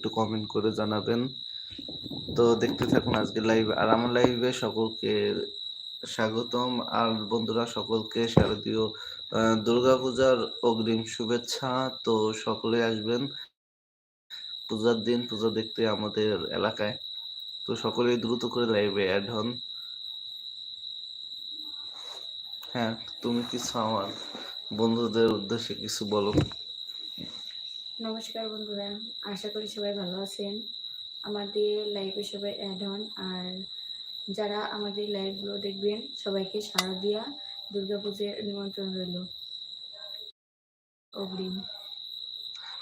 একটু কমেন্ট করে জানাবেন। তো দেখতে থাকুন আজকে লাইভ আর আমার লাইভে সকলকে স্বাগতম। আর বন্ধুরা, সকলকে শারদীয় দুর্গাপূজার অগ্রিম শুভেচ্ছা। তো সকলে আসবেন পূজার দিন, পূজা দেখতে আমাদের এলাকায়। তো সকলেই দ্রুত করে লাইভে অ্যাড হন। হ্যাঁ তুমি কিছু আমার বন্ধুদের উদ্দেশ্যে কিছু বলো? নমস্কার বন্ধুরা, আশা করি সবাই ভালো আছেন। আমাদের লাইভে সবাই অ্যাড হন আর যারা আমাদের লাইভগুলো দেখবেন, সবাইকে সারা দিয়া দুর্গাপুজোর নিমন্ত্রণ রইল। অগ্রিম।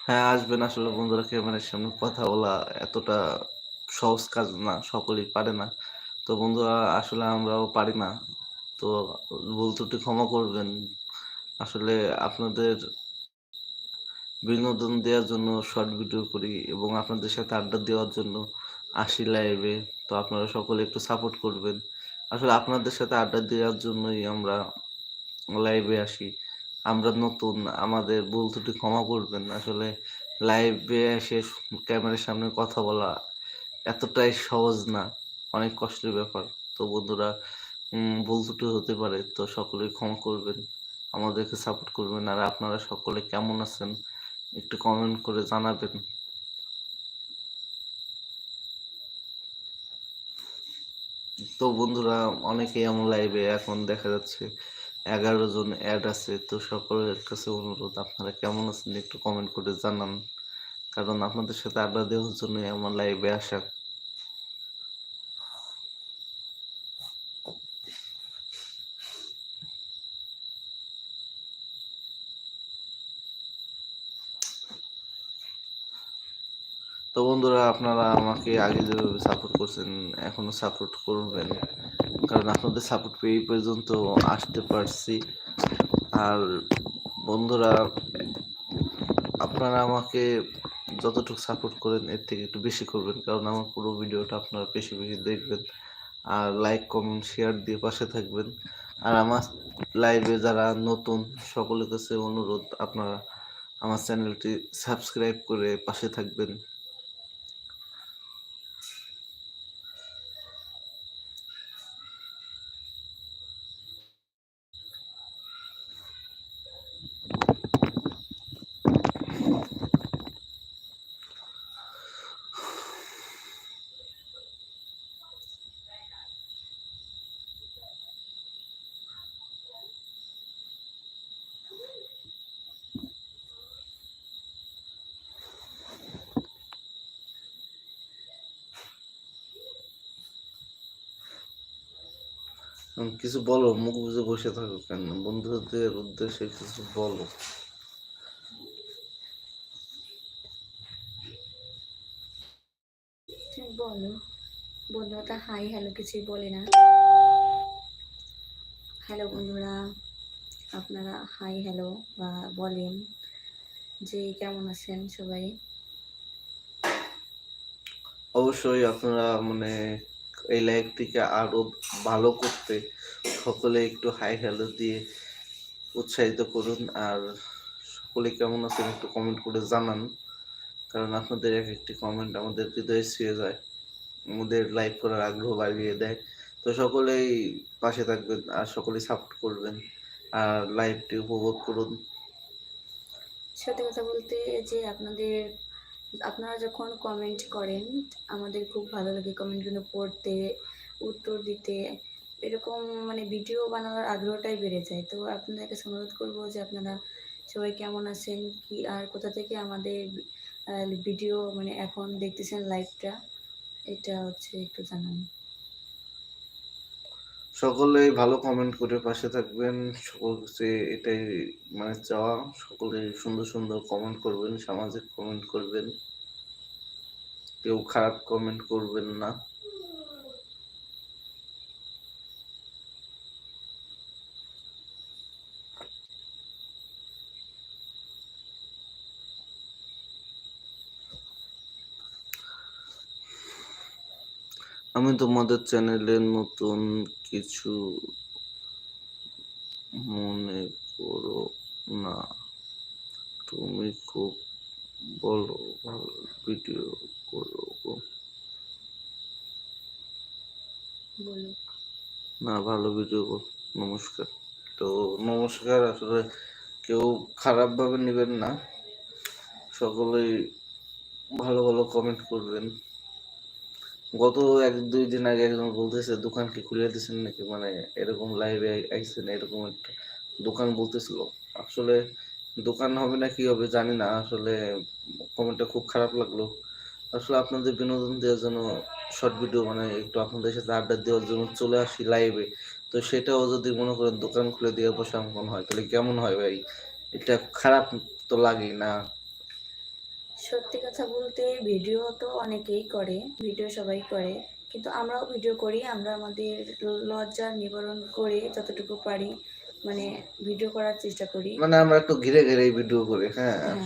হ্যাঁ আসবেন আসলে বন্ধুরা, ক্যামেরার সামনে কথা বলা এতটা সহজ কাজ না, সকলেই পারে না। তো বন্ধুরা, আসলে আমরাও পারি না। তো ভুল ত্রুটি ক্ষমা করবেন। আসলে আপনাদের বিনোদন দেওয়ার জন্য শর্ট ভিডিও করি এবং আপনাদের সাথে আড্ডা দেওয়ার জন্য আসি লাইভে তো আপনারা সকলে একটু সাপোর্ট করবেন। আসলে আপনাদের সাথে আড্ডা দেওয়ার জন্যই আমরা লাইভে আসি। আমরা নতুন, আমাদের ভুল ত্রুটি ক্ষমা করবেন। আসলে লাইভে এসে ক্যামেরার সামনে কথা বলা এতটাই সহজ না, অনেক কষ্টের ব্যাপার। তো বন্ধুরা ভুল ত্রুটি হতে পারে, তো সকলেই ক্ষমা করবেন। আমাদেরকে সাপোর্ট করবেন। আর আপনারা সকলে কেমন আছেন? একটু কমেন্ট করে জানাবেন। তো বন্ধুরা, অনেকেই আমার লাইভে এখন দেখা যাচ্ছে এগারো জন অ্যাড আছে। তো সকলের কাছে অনুরোধ, আপনারা কেমন আছেন একটু কমেন্ট করে জানান। কারণ আপনাদের সাথে আড্ডা দেওয়ার জন্য আমার লাইভে আসা। তো বন্ধুরা, আপনারা আমাকে আগে যেভাবে সাপোর্ট করছেন, এখনও সাপোর্ট করবেন কারণ আপনাদের সাপোর্ট পেয়ে পর্যন্ত আসতে পারছি। আর বন্ধুরা, আপনারা আমাকে যতটুকু সাপোর্ট করেন, এর থেকে একটু বেশি করবেন। কারণ আমার পুরো ভিডিওটা আপনারা বেশি বেশি দেখবেন। আর লাইক কমেন্ট শেয়ার দিয়ে পাশে থাকবেন। আর আমার লাইভে যারা নতুন, সকলের কাছে অনুরোধ, আপনারা আমার চ্যানেলটি সাবস্ক্রাইব করে পাশে থাকবেন। কিছু বলো মুখ বুঝে বসে থাকো কেন? বন্ধুদের উদ্দেশ্যে কিছু বলো। বলো। বন্ধুরা তো হাই হ্যালো কিছুই বলে না। হ্যালো বন্ধুরা আপনারা হাই হ্যালো বা বলেন যে কেমন আছেন সবাই? অবশ্যই আপনারা মানে এই লাইভটিকে আরও ভালো করতে সকলে একটু হাই হ্যালো দিয়ে উৎসাহিত করুন। আর সকলে কেমন আছেন একটু কমেন্ট করে জানান। কারণ আপনাদের এক একটি কমেন্ট আমাদের হৃদয়ে ছুঁয়ে যায়, আমাদের লাইভ করার আগ্রহ বাড়িয়ে দেয়। তো সকলেই পাশে থাকবেন আর সকলেই সাপোর্ট করবেন আর লাইভটি উপভোগ করুন। সত্যি কথা বলতে যে আপনাদের আপনারা যখন কমেন্ট করেন, আমাদের খুব ভালো লাগে কমেন্টগুলো পড়তে, উত্তর দিতে। এরকম মানে ভিডিও বানানোর আগ্রহটাই বেড়ে যায়। তো আপনাদের কাছে অনুরোধ করব যে আপনারা সবাই কেমন আছেন, কি আর কোথা থেকে আমাদের ভিডিও মানে এখন দেখতেছেন লাইভটা এটা হচ্ছে একটু জানান। সকলেই ভালো কমেন্ট করে পাশে থাকবেন। সকলকে এটাই মানে চাওয়া। সকলে সুন্দর সুন্দর কমেন্ট করবেন, সামাজিক কমেন্ট করবেন। কেউ খারাপ কমেন্ট করবেন না। আমি তোমাদের চ্যানেলে নতুন কিছু মনে করো না। তুমি খুব বলো ভালো ভিডিও করো না ভালো ভিডিও করো। নমস্কার। তো নমস্কার আসলে কেউ খারাপভাবে নেবেন না। সকলেই ভালো ভালো কমেন্ট করবেন। গত এক, দুই দিন আগে একজন বলতেছে, দোকান কি খুলে দিয়েছেন নাকি? মানে এরকম লাইভে আইছেন, এরকম একটা দোকান বলতেছিল। আসলে দোকান হবে না, কি হবে জানি না। আসলে কমেন্টটা খুব খারাপ লাগল। আসলে আপনাদের বিনোদন দেওয়ার জন্য শর্ট ভিডিও মানে একটু আপনাদের সাথে আড্ডা দেওয়ার জন্য চলে আসি লাইভে তো সেটাও যদি মনে করেন দোকান খুলে দিয়ে বসে হয়, তাহলে কেমন হয় ভাই? এটা খারাপ তো লাগেই না। সত্যি কথা বলতে ভিডিও তো অনেকেই করে ভিডিও সবাই করে। কিন্তু আমরাও ভিডিও করি আমরা আমাদের লজ্জা নিবারণ করে যতটুকু পারি মানে ভিডিও করার চেষ্টা করি। মানে আমরা একটু ঘিরে ঘিরে ভিডিও করি হ্যাঁ। হ্যাঁ।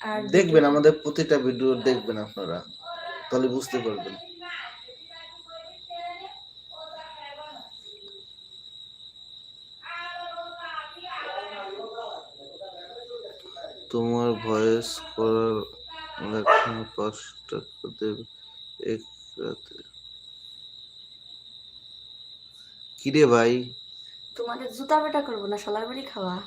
আর দেখবেন আমাদের প্রতিটা ভিডিও দেখবেন আপনারা তাহলে বুঝতে পারবেন। তোমার ভয়েস করার লেখা পাঁচ টাকা দেবে এক রাতে। কিরে ভাই? তোমাদের জুতা বেটা করব না সলার বাড়ি খাওয়া?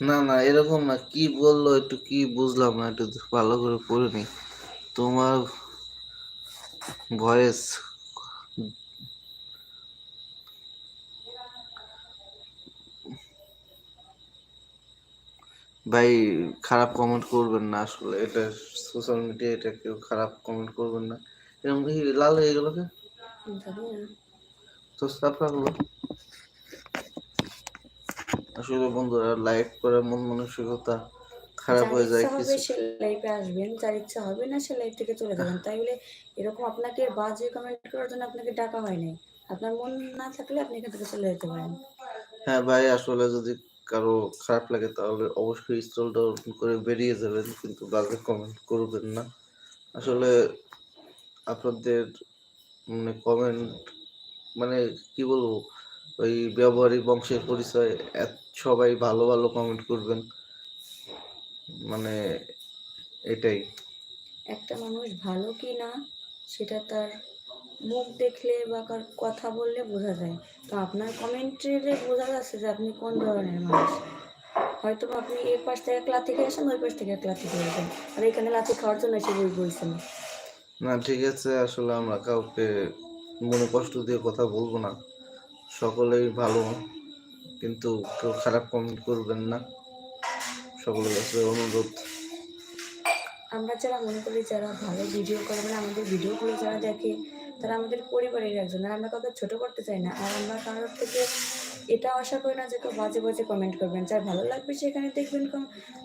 না না এরকম না কি বলল একটু কি বুঝলাম না একটু ভালো করে পড়ে নি। তোমার ভয়েস ভাই খারাপ কমেন্ট করবেন না আসলে। এটা সোশ্যাল মিডিয়া এটা কেউ খারাপ কমেন্ট করবেন না। এরকম কি লাল হয়ে গেল কে? তো স্টাফ রাখল। আসলে বন্ধুরা লাইভ করার মন মানসিকতা খারাপ হয়ে যায় কিছু। লাইভে আসবেন যার ইচ্ছা হবে না সে লাইভ থেকে চলে যাবেন। তাই বলে এরকম আপনাকে বাজে কমেন্ট করার জন্য আপনাকে ডাকা হয় নাই। আপনার মন না থাকলে আপনি এখান থেকে চলে যেতে পারেন। হ্যাঁ ভাই আসলে যদি কারও খারাপ লাগে তাহলে অবশ্যই স্টল ডাউন করে বেরিয়ে যাবেন, কিন্তু বাজে কমেন্ট করবেন না। আসলে আপনাদের মানে কমেন্ট মানে কি বলব? ওই ব্যবহারিক বংশের পরিচয় সবাই ভালো ভালো কমেন্ট করবেন। মানে এটাই। একটা মানুষ ভালো কি না, সেটা তার মুখ দেখলে বা কার কথা বললে বোঝা যায়। তো আপনার কমেন্টে বোঝা যাচ্ছে যে আপনি কোন ধরনের মানুষ? হয়তো আপনি এই পাশ থেকে এক লাথি খেয়েছেন ওই পাশ থেকে এক লাথি খেয়েছেন আর এখানে লাথি খাওয়ার জন্য এসে বই বলছেন না ঠিক আছে আসলে আমরা কাউকে মনে কষ্ট দিয়ে কথা বলব না। সকলেই ভালো কিন্তু কেউ খারাপ কমেন্ট করবেন না। সকলের কাছে অনুরোধ। আমরা যারা মনে করি যারা ভালো ভিডিও করে মানে আমাদের ভিডিওগুলো যারা দেখে তারা আমাদের পরিবারের একজন। আর আমরা কাউকে ছোট করতে চাই না। আর আমরা কারোর থেকে এটা আশা করি না যে কেউ বাজে বাজে কমেন্ট করবেন। যার ভালো লাগবে সেখানে দেখবেন কম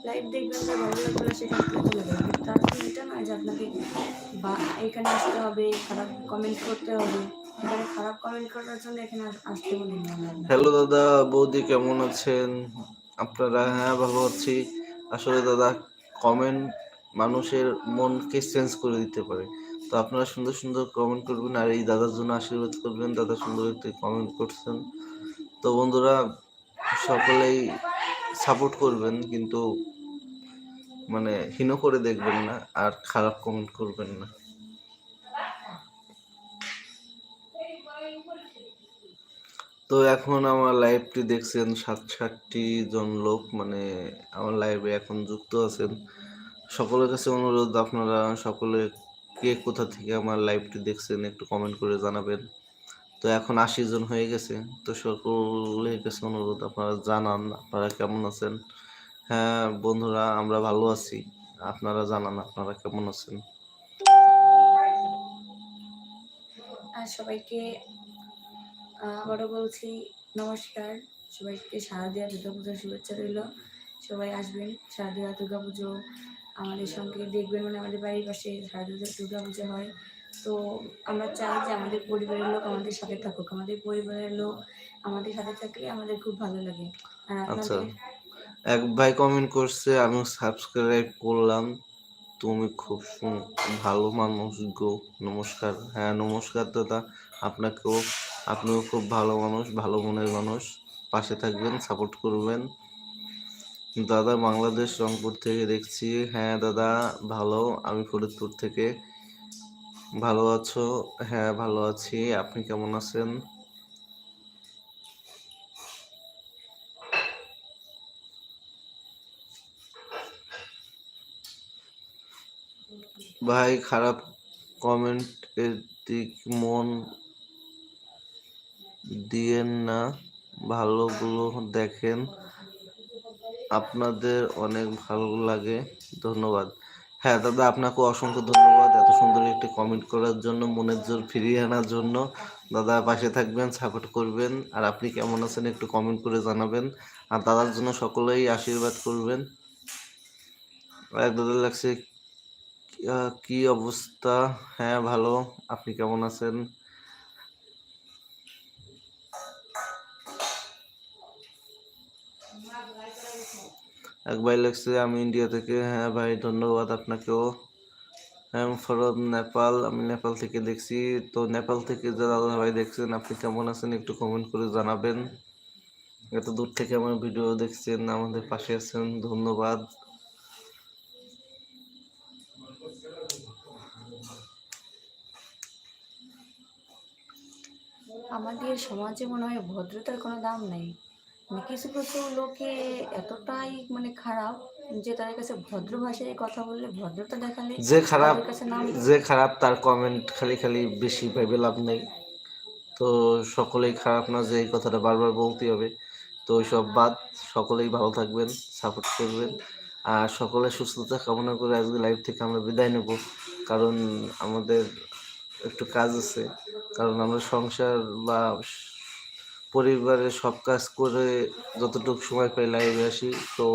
লাইভ দেখবেন, যার ভালো লাগবে না সেখানে চলে যাবেন তার এটা নয় যে আপনাকে বা এখানে আসতে হবে, খারাপ কমেন্ট করতে হবে। খারাপ কমেন্ট করার জন্য এখানে আসতে না আপনাকে। হ্যালো দাদা, বৌদি কেমন আছেন? আপনারা হ্যাঁ ভালো আছি। আসলে দাদা কমেন্ট মানুষের মনকে চেঞ্জ করে দিতে পারে। তো আপনারা সুন্দর সুন্দর কমেন্ট করবেন আর এই দাদার জন্য আশীর্বাদ করবেন। দাদা সুন্দর একটি কমেন্ট করছেন। তো বন্ধুরা, সকলেই সাপোর্ট করবেন, কিন্তু মানে হীন করে দেখবেন না আর খারাপ কমেন্ট করবেন না। তো এখন আমার লাইভটি দেখছেন সাত ষাটটি জন লোক মানে আমার লাইভে এখন যুক্ত আছেন। সকলের কাছে অনুরোধ, আপনারা সকলে কে কোথা থেকে আমার লাইভটি দেখছেন একটু কমেন্ট করে জানাবেন। তো এখন আশি জন হয়ে গেছে। তো সকলের কাছে অনুরোধ, আপনারা জানান, আপনারা কেমন আছেন? হ্যাঁ বন্ধুরা, আমরা ভালো আছি। আপনারা জানান, আপনারা কেমন আছেন? সবাইকে আবারও বলছি, নমস্কার। সবাইকে শারদীয়া দুর্গা পুজোর শুভেচ্ছা রইল। সবাই আসবেন শারদীয়া দুর্গা পুজো আমাদের সঙ্গে দেখবেন মানে আমাদের বাড়ির পাশে শারদীয়া দুর্গা পুজো হয়। তো আমরা চাই যে আমাদের পরিবারের লোক আমাদের সাথে থাকুক। আমাদের পরিবারের লোক আমাদের সাথে থাকলে আমাদের খুব ভালো লাগে। আচ্ছা। এক ভাই কমেন্ট করছে, আমি সাবস্ক্রাইব করলাম। তুমি খুব ভালো মানুষ গো। নমস্কার। হ্যাঁ নমস্কার দাদা। আপনাকেও, আপনিও খুব ভালো মানুষ, ভালো মনের মানুষ। পাশে থাকবেন সাপোর্ট করবেন। দাদা বাংলাদেশ, রংপুর থেকে দেখছি। হ্যাঁ দাদা, ভালো। আমি ফরিদপুর থেকে। ভালো আছো? হ্যাঁ ভালো আছি। আপনি কেমন আছেন? ভাই, খারাপ কমেন্ট এর দিক মন দিয়েন না। ভালোগুলো দেখেন। আপনাদের অনেক ভালো লাগে। ধন্যবাদ। হ্যাঁ দাদা আপনাকে অসংখ্য ধন্যবাদ এত সুন্দর একটি কমেন্ট করার জন্য, মনের জোর ফিরিয়ে আনার জন্য। দাদা, পাশে থাকবেন সাপোর্ট করবেন। আর আপনি কেমন আছেন একটু কমেন্ট করে জানাবেন। আর দাদার জন্য সকলেই আশীর্বাদ করবেন। এক দাদা লাগছে কি অবস্থা? হ্যাঁ ভালো। আপনি কেমন আছেন? এক ভাই লাগছে, আমি ইন্ডিয়া থেকে। হ্যাঁ ভাই, ধন্যবাদ আপনাকেও। হ্যাঁ ফরম নেপাল, আমি নেপাল থেকে দেখছি। তো নেপাল থেকে যে দাদা ভাই দেখছেন, আপনি কেমন আছেন একটু কমেন্ট করে জানাবেন। এত দূর থেকে আমার ভিডিও দেখছেন, আমাদের পাশে আছেন, ধন্যবাদ। আমাদের সমাজে মনে হয় ভদ্রতার কোনো দাম নেই। মানে কিছু কিছু লোকে এতটাই মানে খারাপ যে তাদের কাছে ভদ্র ভাষায় কথা বললে ভদ্রতা দেখালে যে খারাপ যে খারাপ তার কমেন্ট খালি খালি বেশি ভেবে লাভ নেই। তো সকলেই খারাপ না যে এই কথাটা বারবার বলতে হবে। তো ওইসব বাদ সকলেই ভালো থাকবেন সাপোর্ট করবেন। আর সকলের সুস্থতা কামনা করে আজকে লাইভ থেকে আমরা বিদায় নেব। কারণ আমাদের একটু কাজ আছে। কারণ আমরা সংসার বা পরিবারের সব কাজ করে যতটুকু সময় পাই লাইভে আসি, তো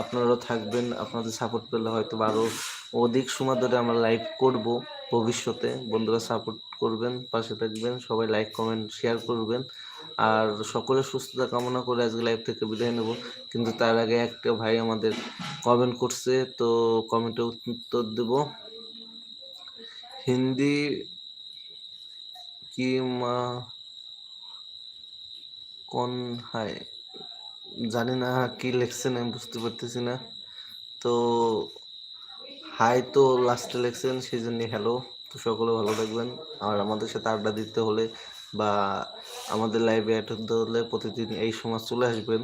আপনারাও থাকবেন, আপনাদের সাপোর্ট পেলে হয়তো আরও অধিক সময় ধরে আমরা লাইভ করব ভবিষ্যতে। বন্ধুরা সাপোর্ট করবেন, পাশে থাকবেন, সবাই লাইক কমেন্ট শেয়ার করবেন। আর সকলের সুস্থতা কামনা করে আজকে লাইভ থেকে বিদায় নেব। কিন্তু তার আগে একটা ভাই আমাদের কমেন্ট করছে, তো কমেন্টে উত্তর দেব। হিন্দি কি মা কোন, হায়, জানি না কি লিখছেন আমি বুঝতে পারতেছি না। তো, হাই তো লাস্টে লিখছেন সেই জন্য হ্যালো তো সকলে ভালো থাকবেন। আর আমাদের সাথে আড্ডা দিতে হলে বা আমাদের লাইভে অ্যাড হলে প্রতিদিন এই সময় চলে আসবেন।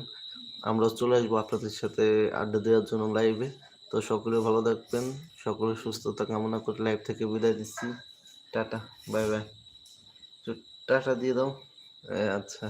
আমরা চলে আসব আপনাদের সাথে আড্ডা দেওয়ার জন্য লাইভে তো সকলে ভালো থাকবেন। সকলে সুস্থতা কামনা করে লাইভ থেকে বিদায় দিচ্ছি টাটা বাই বাই টাটা দিয়ে দাও। আচ্ছা।